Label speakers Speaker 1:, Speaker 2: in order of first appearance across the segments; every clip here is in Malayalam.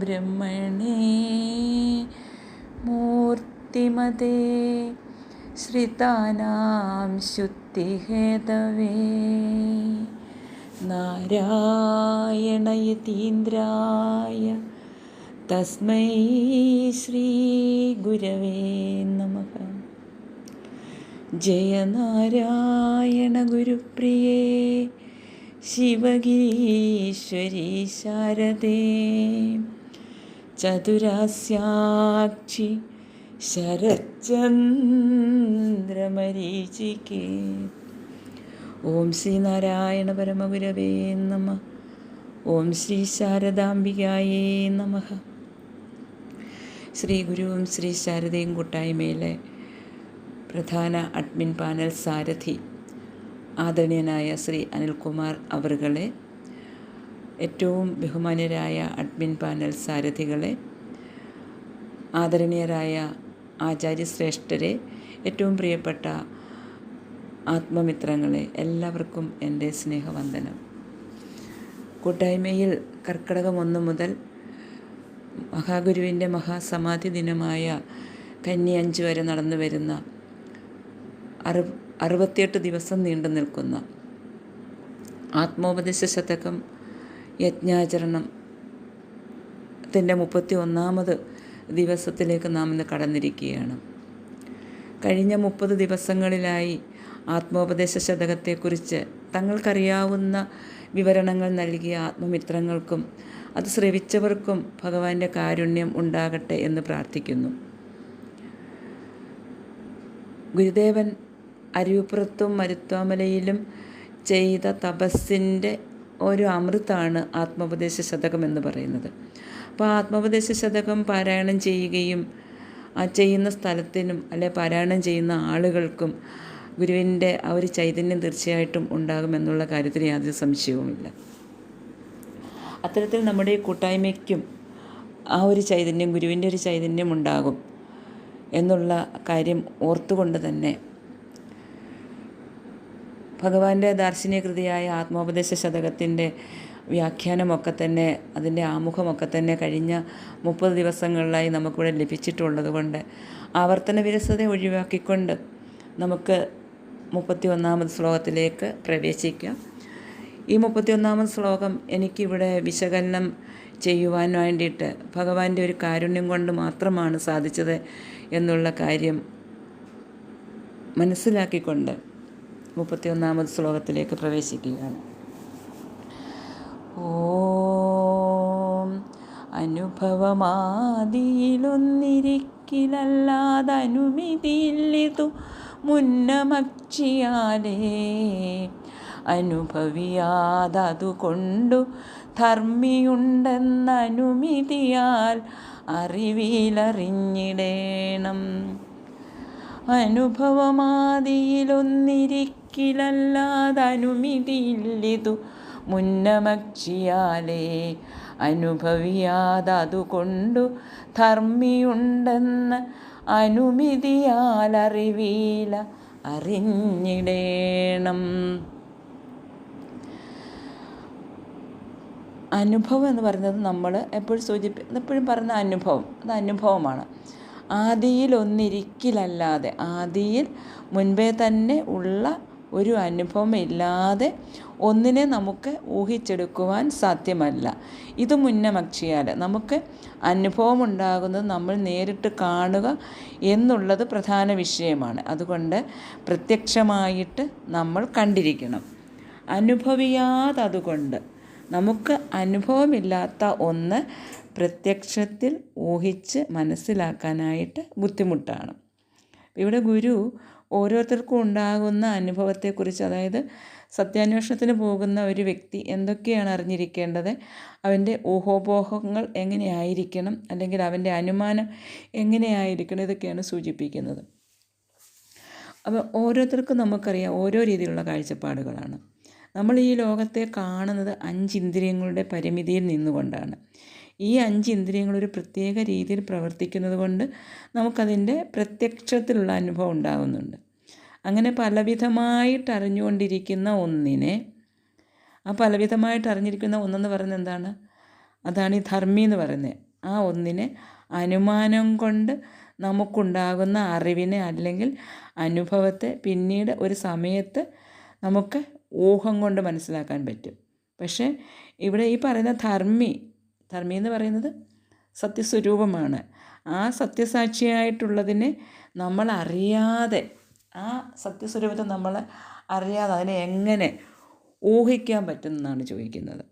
Speaker 1: ബ്രഹ്മണേ മൂർത്തിമതേ ശ്രിതാനാം ശുദ്ധിഹേതവേ. നാരായണയതീന്ദ്രായ തസ്മൈ ശ്രീ ഗുരവേ നമ. ജയനാരായണ ഗുരുപ്രിയേ ശിവഗീശ്വരീ ശാരദേ. ചതുരാസ്യാക്ഷി ശരചന്ദ്രമരീചിക്കേ ഓം ശ്രീ നാരായണ പരമഗുരവേ നമ. ഓം ശ്രീ ശാരദാംബികായേ നമ. ശ്രീ ഗുരുവും ശ്രീ ശാരദയും കൂട്ടായ്മയിലെ പ്രധാന അഡ്മിൻ പാനൽ സാരഥി ആദരണീയനായ ശ്രീ അനിൽകുമാർ അവറുകളെ ഏറ്റവും ബഹുമാന്യരായ അഡ്മിൻ പാനൽ സാരഥികളെ ആദരണീയരായ ആചാര്യശ്രേഷ്ഠരെ ഏറ്റവും പ്രിയപ്പെട്ട ആത്മമിത്രങ്ങളെ എല്ലാവർക്കും എന്റെ സ്നേഹവന്ദനം. കൂട്ടായ്മയിൽ കർക്കിടകം ഒന്ന് മുതൽ മഹാഗുരുവിന്റെ മഹാസമാധി ദിനമായ കന്നി അഞ്ച് വരെ നടന്നു വരുന്ന അറു അറുപത്തിയെട്ട് ദിവസം നീണ്ടു നിൽക്കുന്ന ആത്മോപദേശ ശതകം യജ്ഞാചരണം. ത്തിന്റെ മുപ്പത്തി ഒന്നാമത് ദിവസത്തിലേക്ക് നാം ഇന്ന് കടന്നിരിക്കുകയാണ്. കഴിഞ്ഞ മുപ്പത് ദിവസങ്ങളിലായി ആത്മോപദേശ ശതകത്തെക്കുറിച്ച് തങ്ങൾക്കറിയാവുന്ന വിവരണങ്ങൾ നൽകിയ ആത്മമിത്രങ്ങൾക്കും അത് ശ്രവിച്ചവർക്കും ഭഗവാന്റെ കാരുണ്യം ഉണ്ടാകട്ടെ എന്ന് പ്രാർത്ഥിക്കുന്നു. ഗുരുദേവൻ അരുവിപ്പുറത്തും മരുത്വാമലയിലും ചെയ്ത തപസ്സിന്റെ ഒരു അമൃതാണ് ആത്മോപദേശ ശതകം എന്ന് പറയുന്നത്. അപ്പോൾ ആത്മോപദേശ ശതകം പാരായണം ചെയ്യുകയും ആ ചെയ്യുന്ന സ്ഥലത്തിനും അല്ലെ പാരായണം ചെയ്യുന്ന ആളുകൾക്കും ഗുരുവിന്റെ ആ ഒരു ചൈതന്യം തീർച്ചയായിട്ടും ഉണ്ടാകുമെന്നുള്ള കാര്യത്തിൽ യാതൊരു സംശയവുമില്ല. അത്തരത്തിൽ നമ്മുടെ കൂട്ടായ്മയ്ക്കും ആ ഒരു ചൈതന്യം ഗുരുവിന്റെ ഒരു ചൈതന്യം ഉണ്ടാകും എന്നുള്ള കാര്യം ഓർത്തുകൊണ്ട് തന്നെ ഭഗവാന്റെ ദാർശനിക കൃതിയായ ആത്മോപദേശ ശതകത്തിന്റെ വ്യാഖ്യാനമൊക്കെ തന്നെ അതിന്റെ ആമുഖമൊക്കെ തന്നെ കഴിഞ്ഞ മുപ്പത് ദിവസങ്ങളിലായി നമുക്കിവിടെ ലഭിച്ചിട്ടുള്ളത് കൊണ്ട് ആവർത്തന വിരസത ഒഴിവാക്കിക്കൊണ്ട് നമുക്ക് മുപ്പത്തി ഒന്നാമത് ശ്ലോകത്തിലേക്ക് പ്രവേശിക്കാം. ഈ മുപ്പത്തി ഒന്നാമത് ശ്ലോകം എനിക്കിവിടെ വിശകലനം ചെയ്യുവാൻ വേണ്ടിയിട്ട് ഭഗവാന്റെ ഒരു കാരുണ്യം കൊണ്ട് മാത്രമാണ് സാധിച്ചത് എന്നുള്ള കാര്യം മനസ്സിലാക്കിക്കൊണ്ട് മുപ്പത്തി ഒന്നാമത് ശ്ലോകത്തിലേക്ക് പ്രവേശിക്കുകയാണ്. ഓം അനുഭവമാദിയിലൊന്നിരിക്കിലല്ലാതനുമിതിയില്ലിതു മുന്നമക്ഷിയാലേ അനുഭവിയാതതുകൊണ്ടു ധർമ്മിയുണ്ടെന്നനുമിതിയാൽ അറിവിലറിഞ്ഞിടേണം. അനുഭവമാദിയിലൊന്നിരിക്കിലല്ലാതനുമിതിയില്ലിതു മുന്നമക്ഷിയാലേ അനുഭവിയാതതുകൊണ്ടു ധർമ്മിയുണ്ടെന്ന് അനുമിതിയാലറിവീല. അറിഞ്ഞിടേണം. അനുഭവം എന്ന് പറയുന്നത് നമ്മൾ എപ്പോഴും സൂചിപ്പി എപ്പോഴും പറയുന്ന അനുഭവം. അത് അനുഭവമാണ്. ആദിയിൽ ഒന്നിരിക്കലല്ലാതെ ആദിയിൽ മുൻപേ തന്നെ ഉള്ള ഒരു അനുഭവം ഇല്ലാതെ ഒന്നിനെ നമുക്ക് ഊഹിച്ചെടുക്കുവാൻ സാധ്യമല്ല. ഇത് മുന്നമക്ഷിയാൽ നമുക്ക് അനുഭവം ഉണ്ടാകുന്നത് നമ്മൾ നേരിട്ട് കാണുക എന്നുള്ളത് പ്രധാന വിഷയമാണ്. അതുകൊണ്ട് പ്രത്യക്ഷമായിട്ട് നമ്മൾ കണ്ടിരിക്കണം. അനുഭവിയാതതുകൊണ്ട് നമുക്ക് അനുഭവമില്ലാത്ത ഒന്ന് പ്രത്യക്ഷത്തിൽ ഊഹിച്ച് മനസ്സിലാക്കാനായിട്ട് ബുദ്ധിമുട്ടാണ്. ഇവിടെ ഗുരു ഓരോരുത്തർക്കും ഉണ്ടാകുന്ന അനുഭവത്തെക്കുറിച്ച് അതായത് സത്യാന്വേഷണത്തിന് പോകുന്ന ഒരു വ്യക്തി എന്തൊക്കെയാണ് അറിഞ്ഞിരിക്കേണ്ടത് അവന്റെ ഊഹോപോഹങ്ങൾ എങ്ങനെയായിരിക്കണം അല്ലെങ്കിൽ അവന്റെ അനുമാനം എങ്ങനെയായിരിക്കണം ഇതൊക്കെയാണ് സൂചിപ്പിക്കുന്നത്. അപ്പോൾ ഓരോരുത്തർക്കും നമുക്കറിയാം ഓരോ രീതിയിലുള്ള കാഴ്ചപ്പാടുകളാണ്. നമ്മൾ ഈ ലോകത്തെ കാണുന്നത് അഞ്ച് ഇന്ദ്രിയങ്ങളുടെ പരിമിതിയിൽ നിന്നുകൊണ്ടാണ്. ഈ അഞ്ച് ഇന്ദ്രിയങ്ങൾ ഒരു പ്രത്യേക രീതിയിൽ പ്രവർത്തിക്കുന്നത് കൊണ്ട് നമുക്കതിന്റെ പ്രത്യക്ഷത്തിലുള്ള അനുഭവം ഉണ്ടാകുന്നുണ്ട് അങ്ങനെ പലവിധമായിട്ട് അറിഞ്ഞുകൊണ്ടിരിക്കുന്ന ഒന്നിനെ ആ പലവിധമായിട്ട് അറിഞ്ഞിരിക്കുന്ന ഒന്നെന്ന് പറയുന്നത് എന്താണ്? അതാണ് ഈ ധർമ്മി എന്ന് പറയുന്നത്. ആ ഒന്നിനെ അനുമാനം കൊണ്ട് നമുക്കുണ്ടാകുന്ന അറിവിനെ അല്ലെങ്കിൽ അനുഭവത്തെ പിന്നീട് ഒരു സമയത്ത് നമുക്ക് ഊഹം കൊണ്ട് മനസ്സിലാക്കാൻ പറ്റും. പക്ഷേ ഇവിടെ ഈ പറയുന്ന ധർമ്മി ധർമ്മി എന്ന് പറയുന്നത് സത്യസ്വരൂപമാണ്. ആ സത്യസാക്ഷിയായിട്ടുള്ളതിനെ നമ്മൾ അറിയാതെ ആ സത്യസ്വരൂപത്തെ നമ്മൾ അറിയാതെ അതിനെ എങ്ങനെ ഊഹിക്കാൻ പറ്റുമെന്നാണ് ചോദിക്കുന്നത്.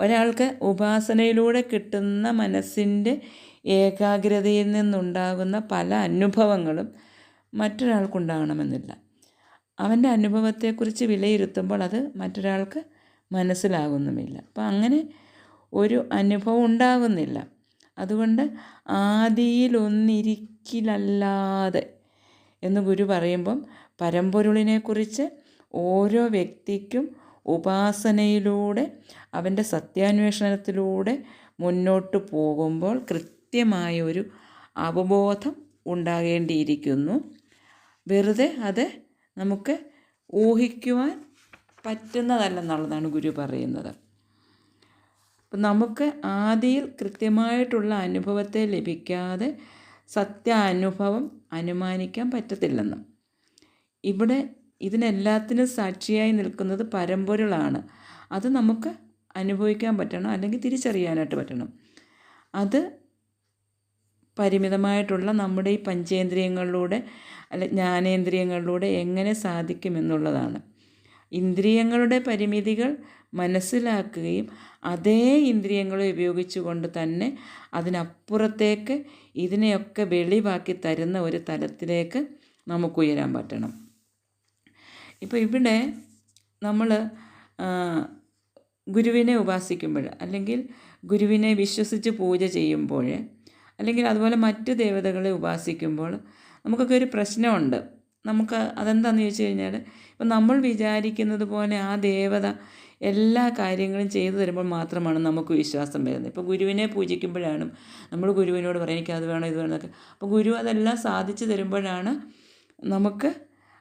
Speaker 1: ഒരാൾക്ക് ഉപാസനയിലൂടെ കിട്ടുന്ന മനസ്സിന്റെ ഏകാഗ്രതയിൽ നിന്നുണ്ടാകുന്ന പല അനുഭവങ്ങളും മറ്റൊരാൾക്കുണ്ടാകണമെന്നില്ല. അവന്റെ അനുഭവത്തെക്കുറിച്ച് വിലയിരുത്തുമ്പോൾ അത് മറ്റൊരാൾക്ക് മനസ്സിലാകുന്നുമില്ല. അപ്പം അങ്ങനെ ഒരു അനുഭവം ഉണ്ടാകുന്നില്ല. അതുകൊണ്ട് ആദിയിലൊന്നിരിക്കലല്ലാതെ എന്ന് ഗുരു പറയുമ്പം പരമ്പൊരുളിനെക്കുറിച്ച് ഓരോ വ്യക്തിക്കും ഉപാസനയിലൂടെ അവന്റെ സത്യാന്വേഷണത്തിലൂടെ മുന്നോട്ട് പോകുമ്പോൾ കൃത്യമായ ഒരു അവബോധം ഉണ്ടാകേണ്ടിയിരിക്കുന്നു. വെറുതെ അത് നമുക്ക് ഊഹിക്കുവാൻ പറ്റുന്നതല്ലെന്നുള്ളതാണ് ഗുരു പറയുന്നത്. അപ്പം നമുക്ക് ആദിയിൽ കൃത്യമായിട്ടുള്ള അനുഭവത്തെ ലഭിക്കാതെ സത്യാനുഭവം അനുമാനിക്കാൻ പറ്റത്തില്ലെന്നും. ഇവിടെ ഇതിനെല്ലാത്തിനും സാക്ഷിയായി നിൽക്കുന്നത് പരമ്പൊരുളാണ്. അത് നമുക്ക് അനുഭവിക്കാൻ പറ്റണം അല്ലെങ്കിൽ തിരിച്ചറിയാനായിട്ട് പറ്റണം. അത് പരിമിതമായിട്ടുള്ള നമ്മുടെ ഈ പഞ്ചേന്ദ്രിയങ്ങളിലൂടെ അല്ലെ ജ്ഞാനേന്ദ്രിയങ്ങളിലൂടെ എങ്ങനെ സാധിക്കുമെന്നുള്ളതാണ്. ഇന്ദ്രിയങ്ങളുടെ പരിമിതികൾ മനസ്സിലാക്കുകയും അതേ ഇന്ദ്രിയങ്ങളെ ഉപയോഗിച്ചുകൊണ്ട് തന്നെ അതിനപ്പുറത്തേക്ക് ഇതിനെയൊക്കെ വെളിവാക്കി തരുന്ന ഒരു തലത്തിലേക്ക് നമുക്ക് ഉയരാൻ പറ്റണം. ഇപ്പോൾ ഇവിടെ നമ്മൾ ഗുരുവിനെ ഉപാസിക്കുമ്പോൾ അല്ലെങ്കിൽ ഗുരുവിനെ വിശ്വസിച്ച് പൂജ ചെയ്യുമ്പോൾ അല്ലെങ്കിൽ അതുപോലെ മറ്റു ദേവതകളെ ഉപാസിക്കുമ്പോൾ നമുക്കൊക്കെ ഒരു പ്രശ്നമുണ്ട്. നമുക്ക് അതെന്താണെന്ന് ചോദിച്ചു കഴിഞ്ഞാൽ ഇപ്പം നമ്മൾ വിചാരിക്കുന്നത് പോലെ ആ ദേവത എല്ലാ കാര്യങ്ങളും ചെയ്തു തരുമ്പോൾ മാത്രമാണ് നമുക്ക് വിശ്വാസം വരുന്നത്. ഇപ്പോൾ ഗുരുവിനെ പൂജിക്കുമ്പോഴാണ് നമ്മൾ ഗുരുവിനോട് പറയും എനിക്ക് അത് വേണം ഇത് വേണം എന്നൊക്കെ. അപ്പോൾ ഗുരു അതെല്ലാം സാധിച്ചു തരുമ്പോഴാണ് നമുക്ക്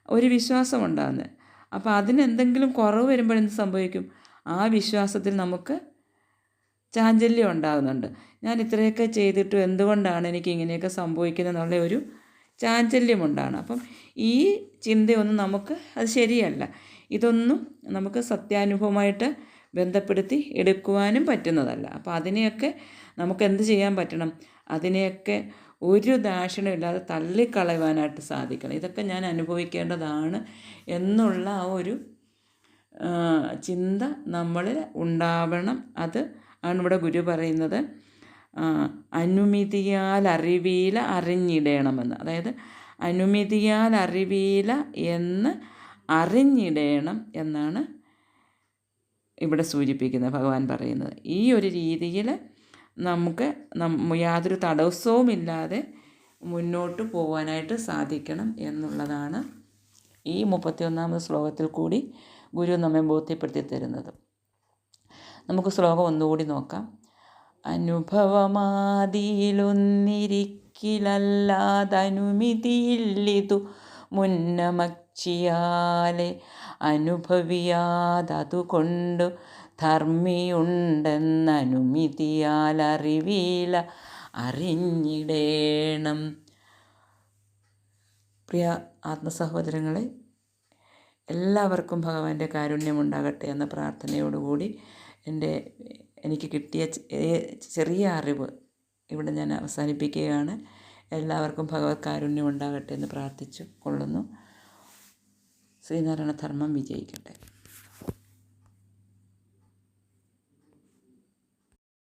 Speaker 1: ഒരു വിശ്വാസം ഉണ്ടാകുന്നത് അപ്പോൾ അതിനെന്തെങ്കിലും കുറവ് വരുമ്പോൾ എന്ത് സംഭവിക്കും? ആ വിശ്വാസത്തിൽ നമുക്ക് ചാഞ്ചല്യം ഉണ്ടാകുന്നുണ്ട് ഞാൻ ഇത്രയൊക്കെ ചെയ്തിട്ടും എന്തുകൊണ്ടാണ് എനിക്ക് ഇങ്ങനെയൊക്കെ സംഭവിക്കുന്നത് എന്നുള്ള ഒരു ചാഞ്ചല്യമുണ്ടാണ്. അപ്പം ഈ ചിന്തയൊന്നും നമുക്ക് അത് ശരിയല്ല. ഇതൊന്നും നമുക്ക് സത്യാനുഭവമായിട്ട് ബന്ധപ്പെടുത്തി എടുക്കുവാനും പറ്റുന്നതല്ല. അപ്പോൾ അതിനെയൊക്കെ നമുക്ക് എന്ത് ചെയ്യാൻ പറ്റണം? അതിനെയൊക്കെ ഒരു ദാക്ഷിണ്യമില്ലാതെ തള്ളിക്കളയുവാനായിട്ട് സാധിക്കണം. ഇതൊക്കെ ഞാൻ അനുഭവിക്കേണ്ടതാണ് എന്നുള്ള ആ ഒരു ചിന്ത നമ്മളിൽ ഉണ്ടാവണം. അത് ആണ് ഇവിടെ ഗുരു പറയുന്നത്. അനുമതിയാൽ അറിവീല അറിഞ്ഞിടേണമെന്ന്. അതായത് അനുമതിയാൽ അറിവീല എന്ന് അറിഞ്ഞിടേണം എന്നാണ് ഇവിടെ സൂചിപ്പിക്കുന്നത് ഭഗവാൻ പറയുന്നത്. ഈ ഒരു രീതിയിൽ നമുക്ക് യാതൊരു തടസ്സവുമില്ലാതെ മുന്നോട്ട് പോകാനായിട്ട് സാധിക്കണം എന്നുള്ളതാണ് ഈ മുപ്പത്തിയൊന്നാമത് ശ്ലോകത്തിൽ കൂടി ഗുരു നമ്മെ ബോധ്യപ്പെടുത്തി തരുന്നത്. നമുക്ക് ശ്ലോകം ഒന്നുകൂടി നോക്കാം. അനുഭവമാതിയിലൊന്നിരിക്കിലല്ലാതനുമിതിയില്ലിതു മുന്നമക്ഷിയാലെ അനുഭവിയാതതുകൊണ്ടു ധർമ്മിയുണ്ടെന്നനുമിതിയാൽ അറിവീല അറിഞ്ഞിടേണം. പ്രിയ ആത്മസഹോദരങ്ങളെ എല്ലാവർക്കും ഭഗവാന്റെ കാരുണ്യമുണ്ടാകട്ടെ എന്ന പ്രാർത്ഥനയോടുകൂടി എന്റെ എനിക്ക് കിട്ടിയ ചെറിയ അറിവ് ഇവിടെ ഞാൻ അവസാനിപ്പിക്കുകയാണ്. എല്ലാവർക്കും ഭഗവത് കാരുണ്യം ഉണ്ടാകട്ടെ എന്ന് പ്രാർത്ഥിച്ചു കൊള്ളുന്നു. ശ്രീനാരായണ ധർമ്മം വിജയിക്കട്ടെ.